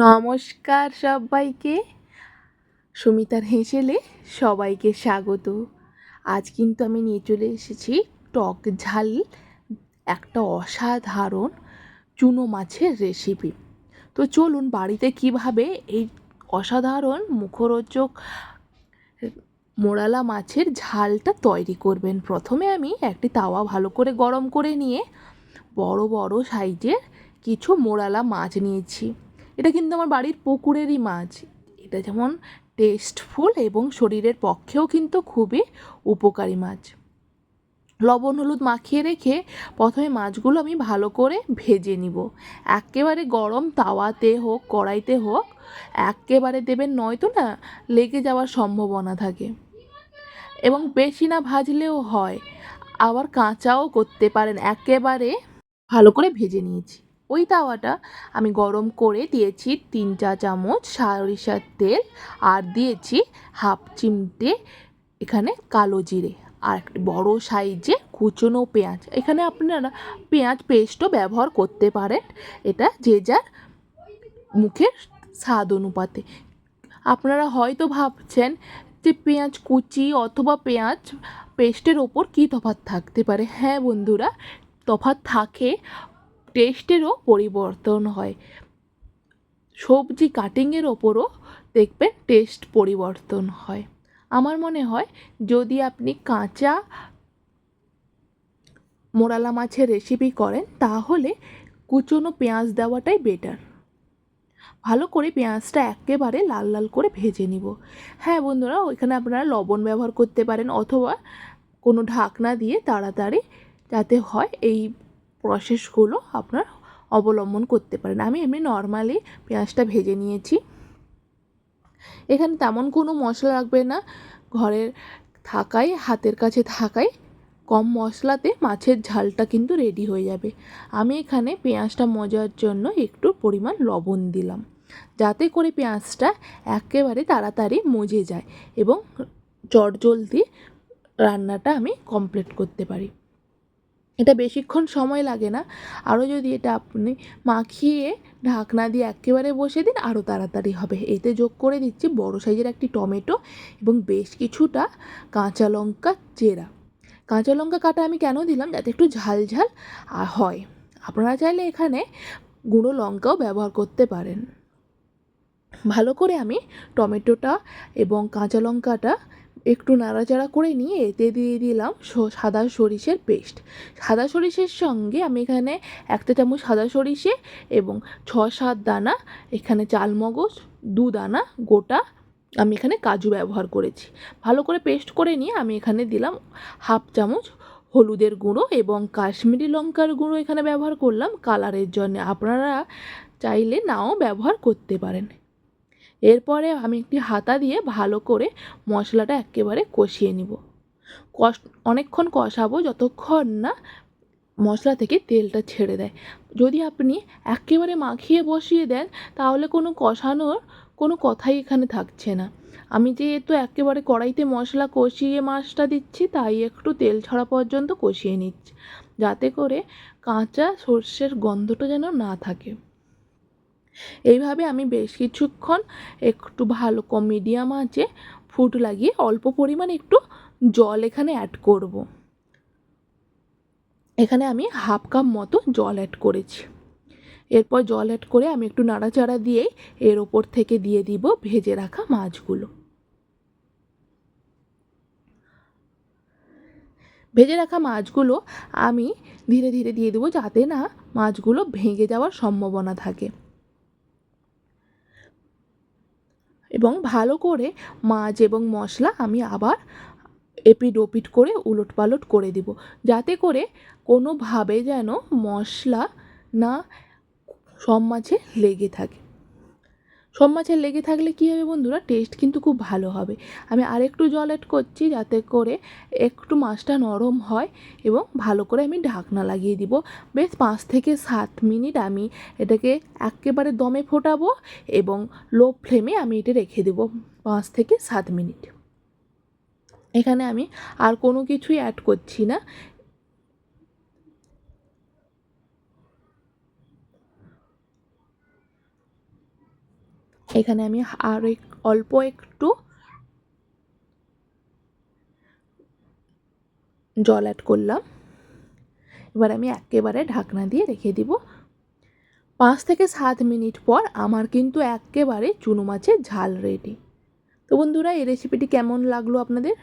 নমস্কার সবাইকে। সুমিতার হেসেলে সবাইকে স্বাগত। আজ কিন্তু আমি নিয়ে চলে এসেছি টক ঝাল, একটা অসাধারণ চুনো মাছের রেসিপি তো চলুন বাড়িতে কীভাবে এই অসাধারণ মুখরোচক মোড়ালা মাছের ঝালটা তৈরি করবেন। প্রথমে আমি একটি তাওয়া ভালো করে গরম করে নিয়ে বড় বড় সাইজের কিছু মোড়ালা মাছ নিয়েছি। এটা কিন্তু আমার বাড়ির পুকুরেরই মাছ। এটা যেমন টেস্টফুল এবং শরীরের পক্ষেও কিন্তু খুবই উপকারী মাছ। লবণ, হলুদ মাখিয়ে রেখে প্রথমে মাছগুলো আমি ভালো করে ভেজে নিব। একেবারে গরম তাওয়াতে হোক, কড়াইতে হোক, একেবারে দেবেন নয়তো না, লেগে যাওয়ার সম্ভাবনা থাকে। এবং বেশি না ভাজলেও হয়। আবার কাঁচাও করতে পারেন, একেবারে ভালো করে ভেজে নিয়েছি। ওই তাওয়াটা আমি গরম করে দিয়েছি তিন চা চামচ সরিষার তেল আর দিয়েছি হাফ চিমটে এখানে কালো জিরে আর একটি বড় সাইজে কুচনো পেঁয়াজ। এখানে আপনারা পেঁয়াজ পেস্টও ব্যবহার করতে পারেন। এটা যে যার মুখের স্বাদ অনুপাতে। আপনারা হয়তো ভাবছেন যে পেঁয়াজ কুচি অথবা পেঁয়াজ পেস্টের ওপর কী তফাত থাকতে পারে? হ্যাঁ বন্ধুরা, তফাৎ থাকে টেস্টেরও পরিবর্তন হয়। সবজি কাটিংয়ের ওপরও দেখবেন টেস্ট পরিবর্তন হয়। আমার মনে হয় যদি আপনি কাঁচা মোরালা মাছের রেসিপি করেন, তাহলে কুচনো পেঁয়াজ দেওয়াটাই বেটার ভালো করে পেঁয়াজটা একেবারে লাল লাল করে ভেজে নিব। হ্যাঁ বন্ধুরা, ওইখানে আপনারা লবণ ব্যবহার করতে পারেন অথবা কোনো ঢাকনা দিয়ে তাড়াতাড়ি যাতে হয়, এই প্রসেসগুলো আপনার অবলম্বন করতে পারেন। আমি এমনি নর্মালি পেঁয়াজটা ভেজে নিয়েছি। এখানে তেমন কোনো মশলা লাগবে না। ঘরের থাকাই হাতের কাছে থাকাই কম মশলাতে মাছের ঝালটা কিন্তু রেডি হয়ে যাবে। আমি এখানে পেঁয়াজটা মজার জন্য একটু পরিমাণ লবণ দিলাম। যাতে করে পেঁয়াজটা একেবারে তাড়াতাড়ি মজে যায় এবং চটজলদি রান্নাটা আমি কমপ্লিট করতে পারি। এটা বেশিক্ষণ সময় লাগে না। আরও যদি এটা আপনি মাখিয়ে ঢাকনা দিয়ে একেবারে বসে দিন আরও তাড়াতাড়ি হবে। এতে যোগ করে দিচ্ছি বড় সাইজের একটি টমেটো এবং বেশ কিছুটা কাঁচা লঙ্কা চেরা। কাঁচা লঙ্কা কাটা আমি কেন দিলাম? যাতে একটু ঝাল ঝাল হয়। আপনারা চাইলে এখানে গুঁড়ো লঙ্কাও ব্যবহার করতে পারেন। ভালো করে আমি টমেটোটা এবং কাঁচা লঙ্কাটা একটু নাড়াচাড়া করে নিয়ে এতে দিয়ে দিলাম সাদা সরিষের পেস্ট। সাদা সরিষের সঙ্গে আমি এখানে একটা চামচ সাদা সরিষে এবং ছ, সাত দানা, এখানে চালমগজ, দু দানা, গোটা আমি এখানে কাজু ব্যবহার করেছি। ভালো করে পেস্ট করে নিয়ে আমি এখানে দিলাম হাফ চামচ হলুদের গুঁড়ো এবং কাশ্মীরি লঙ্কার গুঁড়ো এখানে ব্যবহার করলাম। কালারের জন্য আপনারা চাইলে নাও ব্যবহার করতে পারেন। এরপরে আমি একটি হাতা দিয়ে ভালো করে মশলাটা একেবারে কষিয়ে নিব। কষ, অনেকক্ষণ কষাবো যতক্ষণ না মশলা থেকে তেলটা ছেড়ে দেয়। যদি আপনি একেবারে মাখিয়ে বসিয়ে দেন, তাহলে কোনো কষানোর কোনো কথাই এখানে থাকছে না। আমি যেহেতু একেবারে কড়াইতে মশলা কষিয়ে মাছটা দিচ্ছি, তাই একটু তেল ছড়া পর্যন্ত কষিয়ে নিচ্ছি, যাতে করে কাঁচা সর্ষের গন্ধটা যেন না থাকে। এইভাবে আমি বেশ কিছুক্ষণ একটু ভালো কম মিডিয়াম আঁচে ফুট লাগিয়ে অল্প পরিমাণে একটু জল এখানে অ্যাড করব। এখানে আমি হাফ কাপ মতো জল অ্যাড করেছি। এরপর জল অ্যাড করে আমি একটু নাড়াচাড়া দিয়েই এর ওপর থেকে দিয়ে দিব ভেজে রাখা মাছগুলো। ভেজে রাখা মাছগুলো আমি ধীরে ধীরে দিয়ে দেবো যাতে না মাছগুলো ভেঙে যাওয়ার সম্ভাবনা থাকে। এবং ভালো করে মাছ এবং মশলা আমি আবার এপিড ওপিড করে উলট পালট করে দেব। যাতে করে কোনোভাবে যেন মশলা না সব মাছে লেগে থাকে। সব মাছের লেগে থাকলে কী হবে বন্ধুরা? টেস্ট কিন্তু খুব ভালো হবে। আমি আরেকটু জল অ্যাড করছি যাতে করে একটু মাছটা নরম হয় এবং ভালো করে আমি ঢাকনা লাগিয়ে দিব। বেশ পাঁচ থেকে সাত মিনিট আমি এটাকে একেবারে দমে ফোটাবো এবং লো ফ্লেমে আমি এটা রেখে দেবো পাঁচ থেকে সাত মিনিট। এখানে আমি আর কোনো কিছুই অ্যাড করছি না। এখানে আমি আর এক- অল্প একটু জল অ্যাড করলাম। এবার আমি একেবারে ঢাকনা দিয়ে রেখে দিব। পাঁচ থেকে সাত মিনিট পর আমার কিন্তু একেবারে চুনো মাছের ঝাল রেডি তো বন্ধুরা, এই রেসিপিটি কেমন লাগল আপনাদের?